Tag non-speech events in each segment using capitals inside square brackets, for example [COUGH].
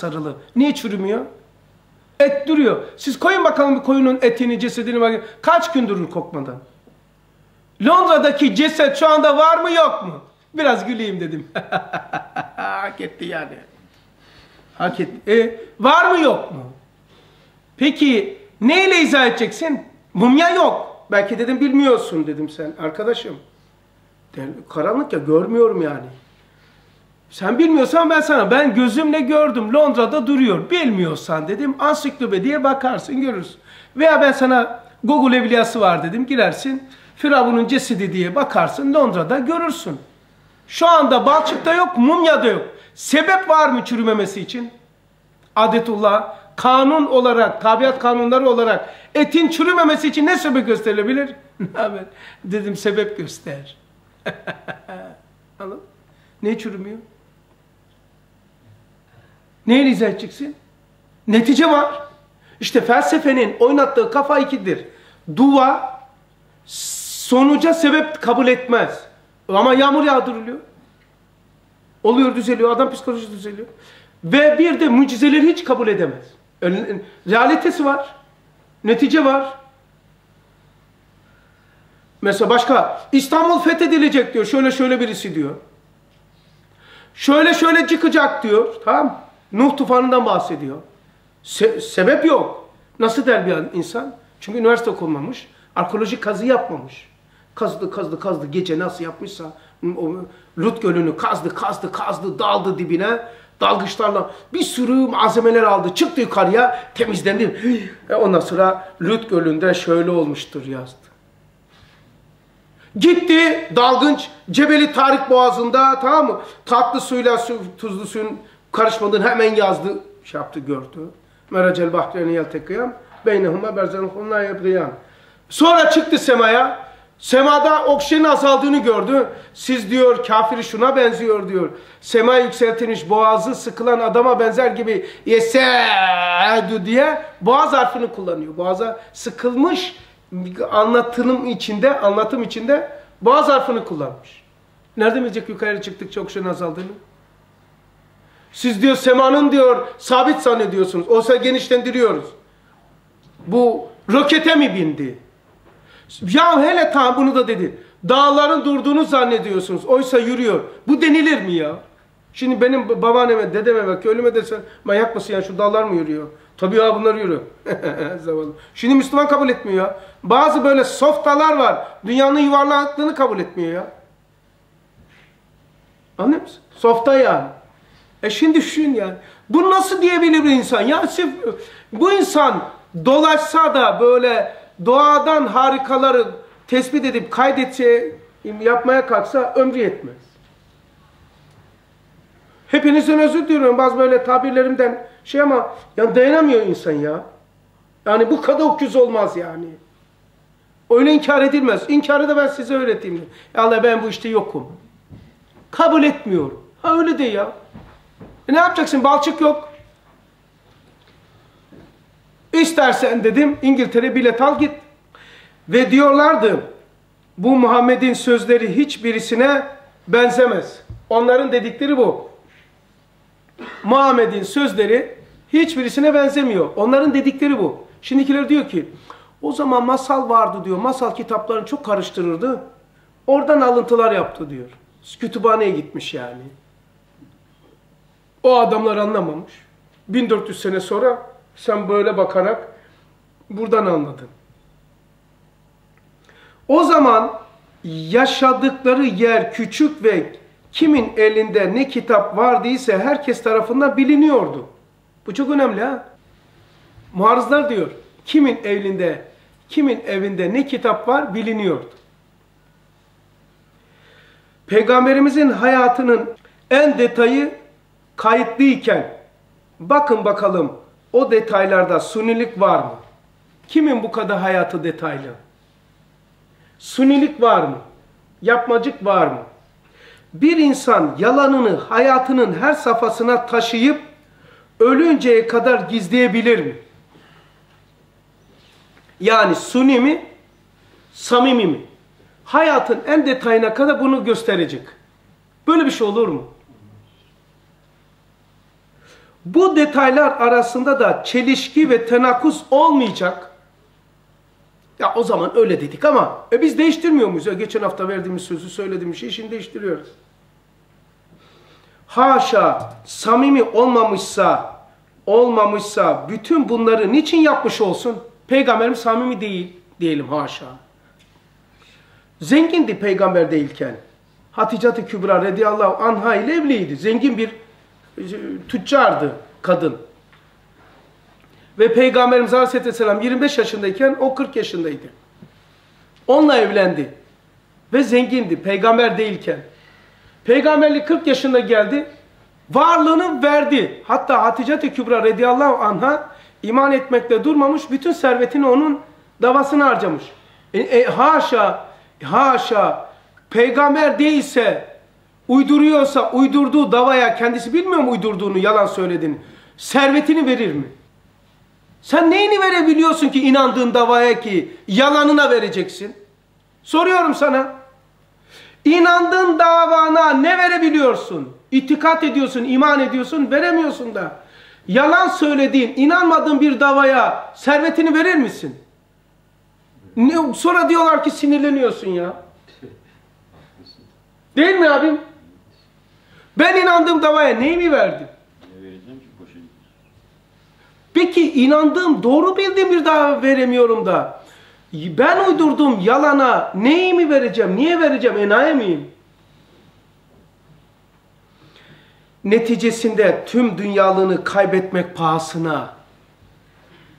sarılı. Niye çürümüyor? Et duruyor. Siz koyun bakalım bir koyunun etini, cesedini bakın. Kaç gün durur kokmadan? Londra'daki ceset şu anda var mı yok mu? Biraz güleyim dedim. [LAUGHS] Hak etti yani. Hak etti. E, var mı yok mu? Peki neyle izah edeceksin? Mumya yok. Belki dedim bilmiyorsun dedim sen arkadaşım. Karanlık ya görmüyorum yani. Sen bilmiyorsan ben sana ben gözümle gördüm Londra'da duruyor. Bilmiyorsan dedim ansiklopediye bakarsın görürsün. Veya ben sana Google evliyası var dedim girersin. Firavun'un cesedi diye bakarsın Londra'da görürsün. Şu anda balçıkta yok, mumyada yok. Sebep var mı çürümemesi için? Adetullah, kanun olarak, tabiat kanunları olarak etin çürümemesi için ne sebep gösterilebilir? [LAUGHS] Dedim sebep göster. [LAUGHS] Anladın? Ne çürümüyor? Neyle izah edeceksin? Netice var. İşte felsefenin oynattığı kafa ikidir. Dua sonuca sebep kabul etmez. Ama yağmur yağdırılıyor. Oluyor düzeliyor. Adam psikolojisi düzeliyor. Ve bir de mucizeleri hiç kabul edemez. Realitesi var. Netice var. Mesela başka İstanbul fethedilecek diyor. Şöyle şöyle birisi diyor. Şöyle şöyle çıkacak diyor. Tamam Nuh tufanından bahsediyor. Se sebep yok. Nasıl der bir insan? Çünkü üniversite okumamış. Arkeolojik kazı yapmamış. Kazdı kazdı kazdı gece nasıl yapmışsa o Lut gölünü kazdı kazdı kazdı daldı dibine dalgıçlarla bir sürü malzemeler aldı çıktı yukarıya temizlendi. E ondan sonra Lut gölünde şöyle olmuştur yazdı. Gitti dalgınç Cebeli Tarık Boğazı'nda tamam mı? Tatlı suyla su, tuzlu suyun karışmadığını hemen yazdı. Şey yaptı gördü. Meracel bahriyeni yeltekiyam. Beynehuma berzenhum la yebgiyan. Sonra çıktı semaya. Semada oksijenin azaldığını gördü. Siz diyor kafiri şuna benziyor diyor. Sema yükseltilmiş boğazı sıkılan adama benzer gibi yesedü diye boğaz harfini kullanıyor. Boğaza sıkılmış anlatım içinde, anlatım içinde boğaz harfini kullanmış. Nerede bilecek yukarı çıktıkça oksijen azaldığını? Siz diyor semanın diyor sabit zannediyorsunuz. Oysa genişlendiriyoruz. Bu rokete mi bindi? Ya hele tam bunu da dedi. Dağların durduğunu zannediyorsunuz. Oysa yürüyor. Bu denilir mi ya? Şimdi benim babaanneme, dedeme bak, ölüme desen manyak mısın ya şu dağlar mı yürüyor? Tabii ya bunlar yürüyor. [LAUGHS] Zavallı. Şimdi Müslüman kabul etmiyor ya. Bazı böyle softalar var. Dünyanın yuvarlaklığını kabul etmiyor ya. Anlıyor musun? Softa yani. E şimdi düşün yani. Bu nasıl diyebilir bir insan? Ya sırf bu insan dolaşsa da böyle doğadan harikaları tespit edip kaydetse, yapmaya kalksa ömrü yetmez. Hepinizden özür diliyorum. Bazı böyle tabirlerimden şey ama ya dayanamıyor insan ya. Yani bu kadar öküz olmaz yani. Öyle inkar edilmez. İnkarı da ben size öğreteyim. Ya Allah ben bu işte yokum. Kabul etmiyorum. Ha öyle de ya. E ne yapacaksın? Balçık yok. İstersen dedim İngiltere bilet al git. Ve diyorlardı bu Muhammed'in sözleri hiçbirisine benzemez. Onların dedikleri bu. Muhammed'in sözleri hiçbirisine benzemiyor. Onların dedikleri bu. Şimdikiler diyor ki o zaman masal vardı diyor. Masal kitaplarını çok karıştırırdı. Oradan alıntılar yaptı diyor. Kütüphaneye gitmiş yani. O adamlar anlamamış. 1400 sene sonra sen böyle bakarak buradan anladın. O zaman yaşadıkları yer küçük ve kimin elinde ne kitap vardıysa herkes tarafından biliniyordu. Bu çok önemli ha. Muarızlar diyor. Kimin evinde, kimin evinde ne kitap var biliniyordu. Peygamberimizin hayatının en detayı kayıtlıyken bakın bakalım o detaylarda sunilik var mı? Kimin bu kadar hayatı detaylı? Sunilik var mı? Yapmacık var mı? Bir insan yalanını hayatının her safhasına taşıyıp ölünceye kadar gizleyebilir mi? Yani suni mi? Samimi mi? Hayatın en detayına kadar bunu gösterecek. Böyle bir şey olur mu? Bu detaylar arasında da çelişki ve tenakuz olmayacak. Ya o zaman öyle dedik ama e biz değiştirmiyor muyuz? Ya geçen hafta verdiğimiz sözü söylediğimiz şeyi şimdi değiştiriyoruz. Haşa samimi olmamışsa olmamışsa bütün bunları niçin yapmış olsun? Peygamberim samimi değil diyelim haşa. Zengindi peygamber değilken. Hatice-i Kübra radıyallahu anha ile evliydi. Zengin bir tüccardı kadın. Ve Peygamberimiz Aleyhisselam 25 yaşındayken o 40 yaşındaydı. Onunla evlendi. Ve zengindi peygamber değilken. Peygamberlik 40 yaşında geldi. Varlığını verdi. Hatta Hatice-i Kübra radıyallahu anha iman etmekte durmamış. Bütün servetini onun davasına harcamış. E, e, haşa, haşa peygamber değilse uyduruyorsa uydurduğu davaya kendisi bilmiyor mu uydurduğunu, yalan söylediğini? Servetini verir mi? Sen neyini verebiliyorsun ki inandığın davaya ki yalanına vereceksin? Soruyorum sana. İnandığın davana ne verebiliyorsun? İtikat ediyorsun, iman ediyorsun, veremiyorsun da. Yalan söylediğin, inanmadığın bir davaya servetini verir misin? Ne, sonra diyorlar ki sinirleniyorsun ya. Değil mi abim? Ben inandığım davaya neyimi verdim? Ne vereceğim ki boşa. Peki inandığım, doğru bildiğim bir dava veremiyorum da. Ben uydurduğum yalana neyimi vereceğim, niye vereceğim, enayi miyim? Neticesinde tüm dünyalığını kaybetmek pahasına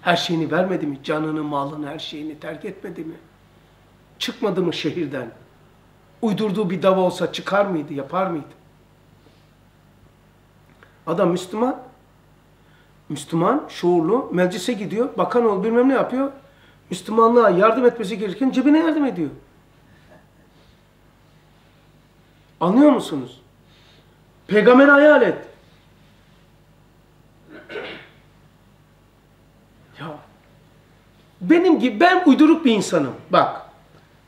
her şeyini vermedi mi? Canını, malını, her şeyini terk etmedi mi? Çıkmadı mı şehirden? Uydurduğu bir dava olsa çıkar mıydı, yapar mıydı? Adam Müslüman. Müslüman, şuurlu, meclise gidiyor, bakan ol bilmem ne yapıyor. Müslümanlığa yardım etmesi gerekirken cebine yardım ediyor. Anlıyor musunuz? Peygamber hayal et. Ya benim gibi ben uyduruk bir insanım. Bak.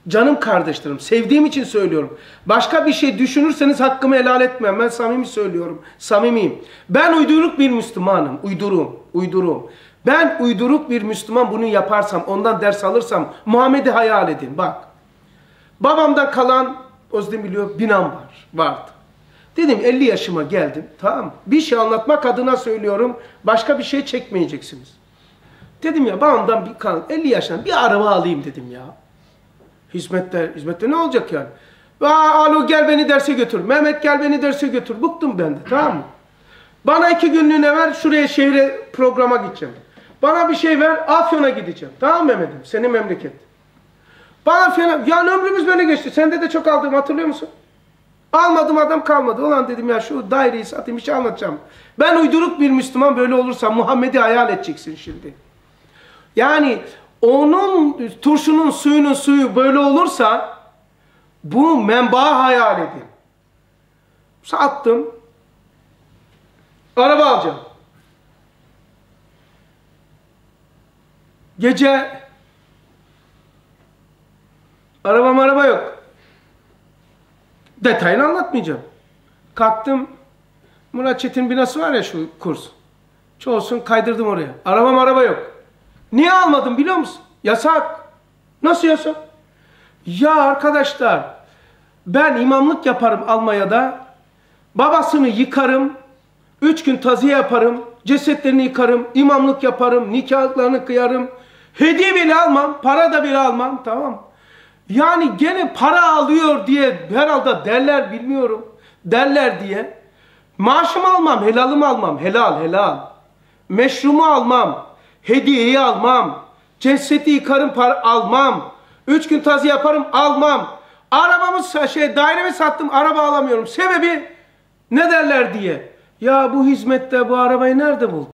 Canım kardeşlerim, sevdiğim için söylüyorum. Başka bir şey düşünürseniz hakkımı helal etmem. Ben samimi söylüyorum. Samimiyim. Ben uyduruk bir Müslümanım. Uydurum. Uydurum. Ben uyduruk bir Müslüman bunu yaparsam, ondan ders alırsam Muhammed'i hayal edin. Bak. Babamdan kalan Özdemir biliyor binam var. Vardı. Dedim 50 yaşıma geldim. Tamam Bir şey anlatmak adına söylüyorum. Başka bir şey çekmeyeceksiniz. Dedim ya babamdan bir kalan 50 yaşından bir araba alayım dedim ya. Hizmette, hizmette ne olacak yani? Alo gel beni derse götür. Mehmet gel beni derse götür. Bıktım ben de tamam mı? Bana iki günlüğüne ver şuraya şehre programa gideceğim. Bana bir şey ver Afyon'a gideceğim. Tamam Mehmet'im senin memleket. Bana fena, yani ömrümüz böyle geçti. Sende de çok aldım hatırlıyor musun? Almadım adam kalmadı. Ulan dedim ya şu daireyi satayım bir şey anlatacağım. Ben uyduruk bir Müslüman böyle olursa Muhammed'i hayal edeceksin şimdi. Yani onun turşunun suyunun suyu böyle olursa bu menbaı hayal edin. Sattım. Araba alacağım. Gece araba araba yok. Detayını anlatmayacağım. Kalktım. Murat Çetin binası var ya şu kurs. Çoğusun kaydırdım oraya. Arabam araba yok. Niye almadım biliyor musun? Yasak. Nasıl yasak? Ya arkadaşlar ben imamlık yaparım Almanya'da. Babasını yıkarım. Üç gün taziye yaparım. Cesetlerini yıkarım. imamlık yaparım. Nikahlarını kıyarım. Hediye bile almam. Para da bile almam. Tamam. Yani gene para alıyor diye herhalde derler bilmiyorum. Derler diye. Maaşımı almam. Helalımı almam. Helal helal. Meşrumu almam. Hediyeyi almam. Cesedi yıkarım para almam. Üç gün tazi yaparım almam. Arabamı şey dairemi sattım araba alamıyorum. Sebebi ne derler diye. Ya bu hizmette bu arabayı nerede buldun?